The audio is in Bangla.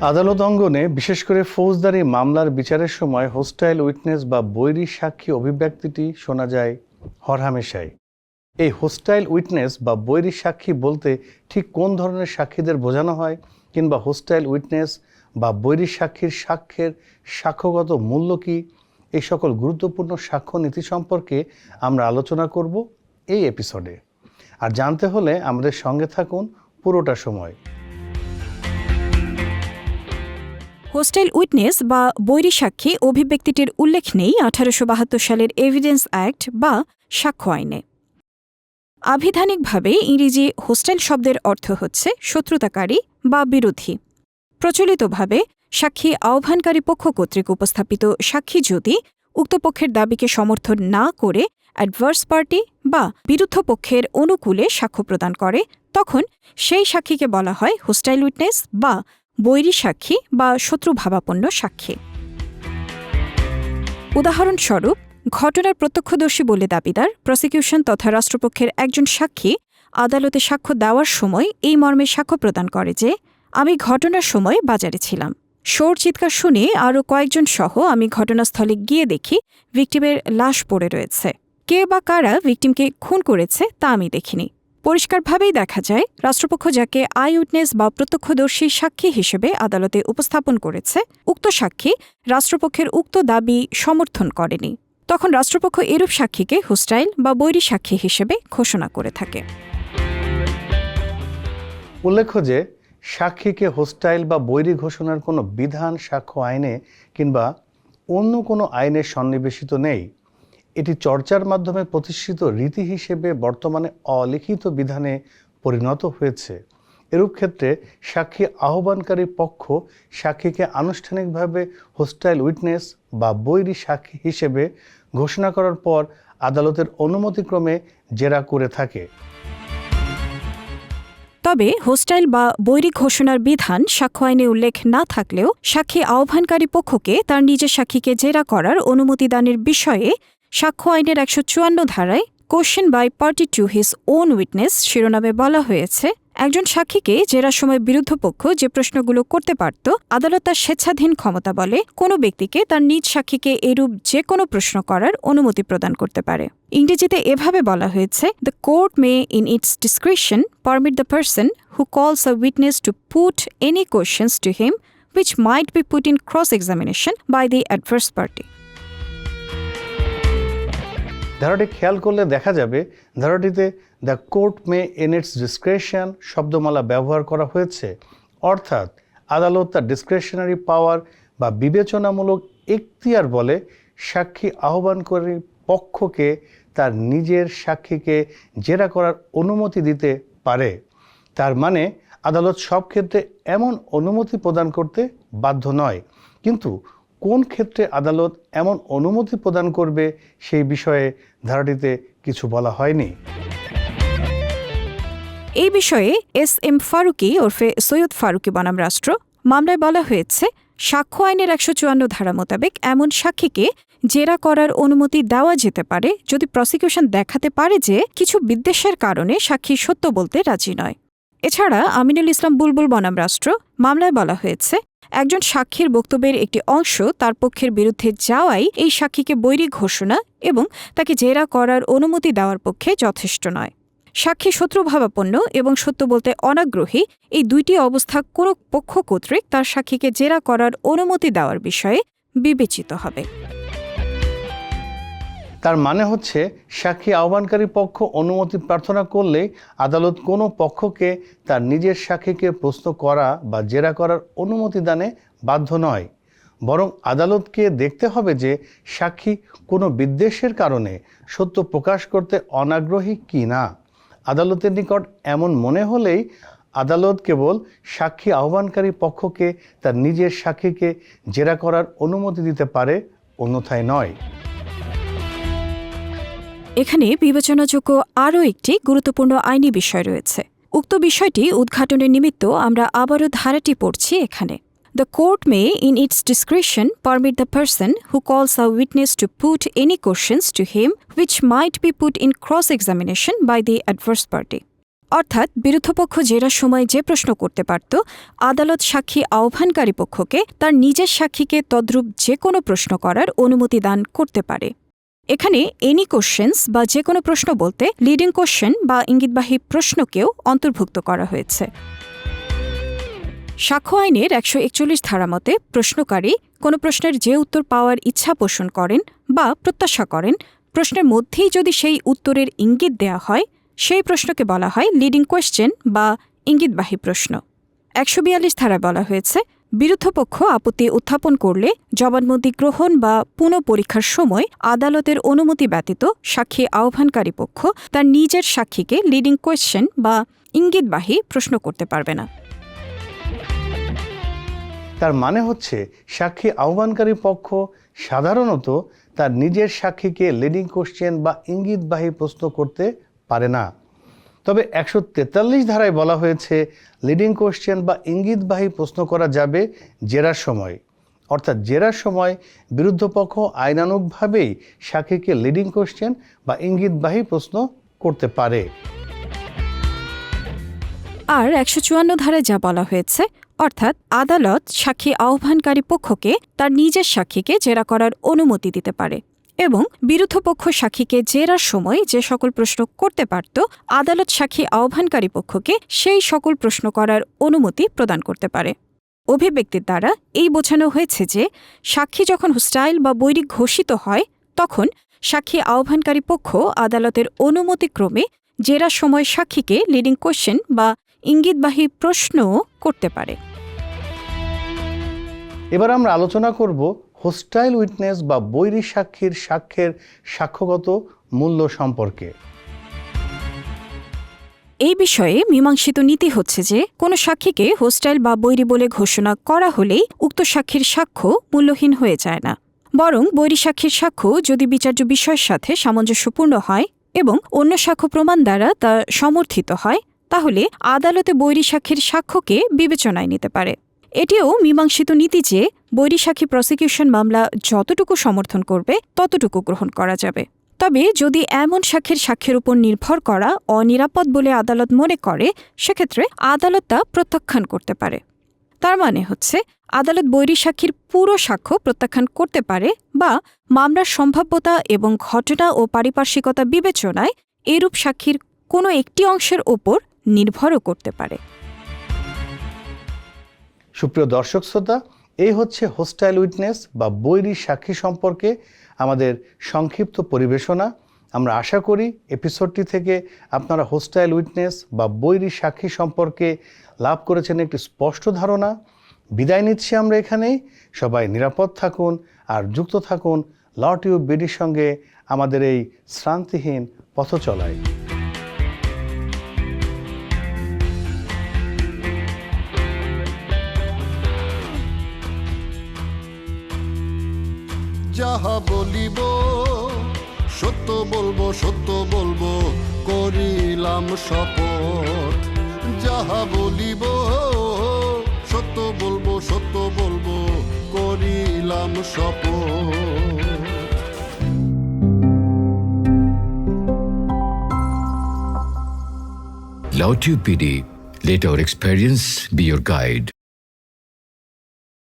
আদালত অঙ্গনে বিশেষ করে ফৌজদারি মামলার বিচারের সময় হোস্টাইল উইটনেস বা বৈরী সাক্ষী অভিব্যক্তিটি শোনা যায় হরহামেশাই। এই হোস্টাইল উইটনেস বা বৈরী সাক্ষী বলতে ঠিক কোন ধরনের সাক্ষীদের বোঝানো হয় কিংবা হোস্টাইল উইটনেস বা বৈরী সাক্ষীর সাক্ষ্যের সাক্ষ্যগত মূল্য কী? এই সকল গুরুত্বপূর্ণ সাক্ষ্য নীতি সম্পর্কে আমরা আলোচনা করব এই এপিসোডে। আর জানতে হলে আমাদের সঙ্গে থাকুন পুরোটা সময়। হোস্টেল উইটনেস বা বৈরী সাক্ষী অভিব্যক্তিটির উল্লেখ নেই আঠারোশো বাহাত্তর সালের এভিডেন্স অ্যাক্ট বা সাক্ষ্য আইনে। আভিধানিকভাবে ইংরেজি হোস্টেল শব্দের অর্থ হচ্ছে শত্রুতাকারী বা বিরোধী। প্রচলিতভাবে সাক্ষী আহ্বানকারী পক্ষ কর্তৃক উপস্থাপিত সাক্ষী যদি উক্ত পক্ষের দাবিকে সমর্থন না করে অ্যাডভার্স পার্টি বা বিরুদ্ধ পক্ষের অনুকূলে সাক্ষ্য প্রদান করে, তখন সেই সাক্ষীকে বলা হয় হোস্টাইল উইটনেস বা বৈরী সাক্ষী বা শত্রুভাবাপন্ন সাক্ষী। উদাহরণস্বরূপ, ঘটনার প্রত্যক্ষদর্শী বলে দাবিদার, প্রসিকিউশন তথা রাষ্ট্রপক্ষের একজন সাক্ষী আদালতে সাক্ষ্য দেওয়ার সময় এই মর্মে সাক্ষ্য প্রদান করে যে, আমি ঘটনার সময় বাজারে ছিলাম। শোর চিৎকার শুনে আরও কয়েকজন সহ আমি ঘটনাস্থলে গিয়ে দেখি ভিকটিমের লাশ পড়ে রয়েছে। কে বা কারা ভিকটিমকে খুন করেছে তা আমি দেখিনি। পরিষ্কারভাবেই দেখা যায়, রাষ্ট্রপক্ষ যাকে আই উইটনেস বা প্রত্যক্ষদর্শী সাক্ষী হিসেবে আদালতে উপস্থাপন করেছে, উক্ত সাক্ষী রাষ্ট্রপক্ষের উক্ত দাবি সমর্থন করেনি। তখন রাষ্ট্রপক্ষ এরূপ সাক্ষীকে হোস্টাইল বা বৈরী সাক্ষী হিসেবে ঘোষণা করে থাকে। উল্লেখ্য যে, সাক্ষীকে হোস্টাইল বা বৈরী ঘোষণার কোনো বিধান, সাক্ষ্য, আইনে কিংবা অন্য কোনো আইনে সন্নিবেশিত নেই। এটি চর্চার মাধ্যমে প্রতিষ্ঠিত রীতি হিসেবে বর্তমানে অলিখিত বিধানে পরিণত হয়েছে। এরূপ ক্ষেত্রে সাক্ষী আহ্বানকারী পক্ষ সাক্ষীকে আনুষ্ঠানিকভাবে হোস্টাইল উইটনেস বা বৈরী সাক্ষী হিসেবে ঘোষণা করার পর আদালতের অনুমতিক্রমে জেরা করে থাকে। তবে হোস্টাইল বা বৈরী ঘোষণার বিধান সাক্ষ্য আইনে উল্লেখ না থাকলেও সাক্ষী আহ্বানকারী পক্ষকে তার নিজের সাক্ষীকে জেরা করার অনুমতি দানের বিষয়ে সাক্ষ্য আইনের একশো চুয়ান্ন ধারায় question by party to his own witness শিরোনামে বলা হয়েছে, একজন সাক্ষীকে জেরার সময় বিরুদ্ধ পক্ষ যে প্রশ্নগুলো করতে পারত, আদালত তার স্বেচ্ছাধীন ক্ষমতা বলে কোনো ব্যক্তিকে তার নিজ সাক্ষীকে এরূপ যে কোনো প্রশ্ন করার অনুমতি প্রদান করতে পারে ইংরেজিতে এভাবে বলা হয়েছে the court may in its discretion permit the person who calls a witness to put any questions to him which might be put in cross examination by the adverse party. ধারাটি খেয়াল করলে দেখা যাবে ধারাটিতে the court may in its discretion শব্দমালা ব্যবহার করা হয়েছে। অর্থাৎ আদালত তার ডিসক্রেশনারি পাওয়ার বা বিবেচনামূলক এখতিয়ার বলে সাক্ষী আহ্বানকারী পক্ষকে তার নিজের সাক্ষীকে জেরা করার অনুমতি দিতে পারে। তার মানে আদালত সব ক্ষেত্রে এমন অনুমতি প্রদান করতে বাধ্য নয়। কিন্তু কোন ক্ষেত্রে আদালত এমন অনুমতি প্রদান করবে সেই বিষয়ে ধারাটিতে কিছু বলা হয়নি। এই বিষয়ে এস এম ফারুকি ওরফে সৈয়দ ফারুকি বনাম রাষ্ট্র মামলায় বলা হয়েছে, সাক্ষ্য আইনের একশো চুয়ান্ন ধারা মোতাবেক এমন সাক্ষীকে জেরা করার অনুমতি দেওয়া যেতে পারে যদি প্রসিকিউশন দেখাতে পারে যে কিছু বিদ্বেষের কারণে সাক্ষী সত্য বলতে রাজি নয়। এছাড়া আমিনুল ইসলাম বুলবুল বনাম রাষ্ট্র মামলায় বলা হয়েছে একজন সাক্ষীর বক্তব্যের একটি অংশ তার পক্ষের বিরুদ্ধে যাওয়াই এই সাক্ষীকে বৈরী ঘোষণা এবং তাকে জেরা করার অনুমতি দেওয়ার পক্ষে যথেষ্ট নয়। সাক্ষী শত্রুভাবাপন্ন এবং সত্য বলতে অনাগ্রহী এই দুইটি অবস্থা কোনো পক্ষ কর্তৃক তার সাক্ষীকে জেরা করার অনুমতি দেওয়ার বিষয়ে বিবেচিত হবে। তার মানে হচ্ছে, সাক্ষী আহ্বানকারী পক্ষ অনুমতি প্রার্থনা করলে আদালত কোনো পক্ষকে তার নিজের সাক্ষীকে প্রশ্ন করা বা জেরা করার অনুমতি দানে বাধ্য নয়। বরং আদালতকে দেখতে হবে যে, সাক্ষী কোনো বিদ্বেষের কারণে সত্য প্রকাশ করতে অনাগ্রহী কি না। আদালতের নিকট এমন মনে হলেই আদালত কেবল সাক্ষী আহ্বানকারী পক্ষকে তার নিজের সাক্ষীকে জেরা করার অনুমতি দিতে পারে, অন্যথায় নয়। এখানে বিবেচনাযোগ্য আরও একটি গুরুত্বপূর্ণ আইনি বিষয় রয়েছে। উক্ত বিষয়টি উদ্ঘাটনের নিমিত্ত আমরা আবারও ধারাটি পড়ছি এখানে। The court may in its discretion permit the person who calls a witness to put any questions to him which might be put in cross examination by the adverse party অর্থাৎ বিরুদ্ধপক্ষ জেরার সময় যে প্রশ্ন করতে পারত, আদালত সাক্ষী আহ্বানকারী পক্ষকে তার নিজের সাক্ষীকে তদ্রূপ যে কোনো প্রশ্ন করার অনুমতি দান করতে পারে। এখানে এনি কোশ্চেন্স বা যে কোনো প্রশ্ন বলতে লিডিং কোশ্চেন বা ইঙ্গিতবাহী প্রশ্নকেও অন্তর্ভুক্ত করা হয়েছে। সাক্ষ্য আইনের একশো একচল্লিশ ধারা মতে প্রশ্নকারী কোনো প্রশ্নের যে উত্তর পাওয়ার ইচ্ছা পোষণ করেন বা প্রত্যাশা করেন, প্রশ্নের মধ্যেই যদি সেই উত্তরের ইঙ্গিত দেয়া হয়, সেই প্রশ্নকে বলা হয় লিডিং কোয়েশ্চেন বা ইঙ্গিতবাহী প্রশ্ন। একশো বিয়াল্লিশ ধারায় বলা হয়েছে বিরুদ্ধপক্ষ আপত্তি উত্থাপন করলে জবানবন্দি গ্রহণ বা পুনঃপরীক্ষার সময় আদালতের অনুমতি ব্যতীত সাক্ষী আহ্বানকারী পক্ষ তার নিজের সাক্ষীকে লিডিং কোয়েশ্চেন বা ইঙ্গিতবাহী প্রশ্ন করতে পারবে না। তার মানে হচ্ছে সাক্ষী আহ্বানকারী পক্ষ সাধারণত তার নিজের সাক্ষীকে লিডিং কোশ্চেন বা ইঙ্গিতবাহী প্রশ্ন করতে পারে না। তবে একশো তেতাল্লিশ ধারায় বলা হয়েছে লিডিং কোশ্চেন বা ইঙ্গিতবাহী প্রশ্ন করা যাবে জেরার সময়। অর্থাৎ জেরার সময় বিরুদ্ধপক্ষ আইনানুগভাবেই সাক্ষীকে লিডিং কোশ্চেন বা ইঙ্গিতবাহী প্রশ্ন করতে পারে। আর একশো চুয়ান্ন ধারায় যা বলা হয়েছে, অর্থাৎ আদালত সাক্ষী আহ্বানকারী পক্ষকে তার নিজের সাক্ষীকে জেরা করার অনুমতি দিতে পারে। এবং বিরুদ্ধপক্ষ সাক্ষীকে জেরার সময় যে সকল প্রশ্ন করতে পারত, আদালত সাক্ষী আহ্বানকারী পক্ষকে সেই সকল প্রশ্ন করার অনুমতি প্রদান করতে পারে। অভিব্যক্তির দ্বারা এই বোঝানো হয়েছে যে, সাক্ষী যখন হোস্টাইল বা বৈরিক ঘোষিত হয়, তখন সাক্ষী আহ্বানকারী পক্ষ আদালতের অনুমতিক্রমে জেরার সময় সাক্ষীকে লিডিং কোশ্চেন বা ইঙ্গিতবাহী প্রশ্নও করতে পারে। এবার আমরা আলোচনা করব হোস্টাইল উইটনেস বা বৈরী সাক্ষীর সাক্ষ্যের সাক্ষ্যগত মূল্য সম্পর্কে। এই বিষয়ে মীমাংসিত নীতি হচ্ছে যে, কোনো সাক্ষীকে হোস্টাইল বা বৈরী বলে ঘোষণা করা হলেই উক্ত সাক্ষীর সাক্ষ্য মূল্যহীন হয়ে যায় না। বরং বৈরী সাক্ষীর সাক্ষ্য যদি বিচার্য বিষয়ের সাথে সামঞ্জস্যপূর্ণ হয় এবং অন্য সাক্ষ্য প্রমাণ দ্বারা তা সমর্থিত হয়, তাহলে আদালতে বৈরী সাক্ষীর সাক্ষ্যকে বিবেচনায় নিতে পারে। এটিও মীমাংসিত নীতি যে বৈরী সাক্ষী প্রসিকিউশন মামলা যতটুকু সমর্থন করবে, ততটুকু গ্রহণ করা যাবে। তবে যদি এমন সাক্ষীর সাক্ষ্যের উপর নির্ভর করা অনিরাপদ বলে আদালত মনে করে, সেক্ষেত্রে আদালত তা প্রত্যাখ্যান করতে পারে। তার মানে হচ্ছে, আদালত বৈরী সাক্ষীর পুরো সাক্ষ্য প্রত্যাখ্যান করতে পারে বা মামলার সম্ভাব্যতা এবং ঘটনা ও পারিপার্শ্বিকতা বিবেচনায় এরূপ সাক্ষীর কোনো একটি অংশের ওপর নির্ভরও করতে পারে। সুপ্রিয় দর্শক শ্রোতা, এই হচ্ছে হোস্টাইল উইটনেস বা বৈরী সাক্ষী সম্পর্কে আমাদের সংক্ষিপ্ত পরিবেশনা। আমরা আশা করি এপিসোডটি থেকে আপনারা হোস্টাইল উইটনেস বা বৈরী সাক্ষী সম্পর্কে লাভ করেছেন একটি স্পষ্ট ধারণা। বিদায় নিচ্ছি আমরা এখানেই। সবাই নিরাপদ থাকুন আর যুক্ত থাকুন ল টিউব বিডির সঙ্গে আমাদের এই শ্রান্তিহীন পথ চলায় যাহা বলিব সত্য বলব সত্য বলব করিলাম শপথ যাহা বলিব সত্য বলব সত্য বলব করিলাম শপথ Lautube PD, let our experience be your guide.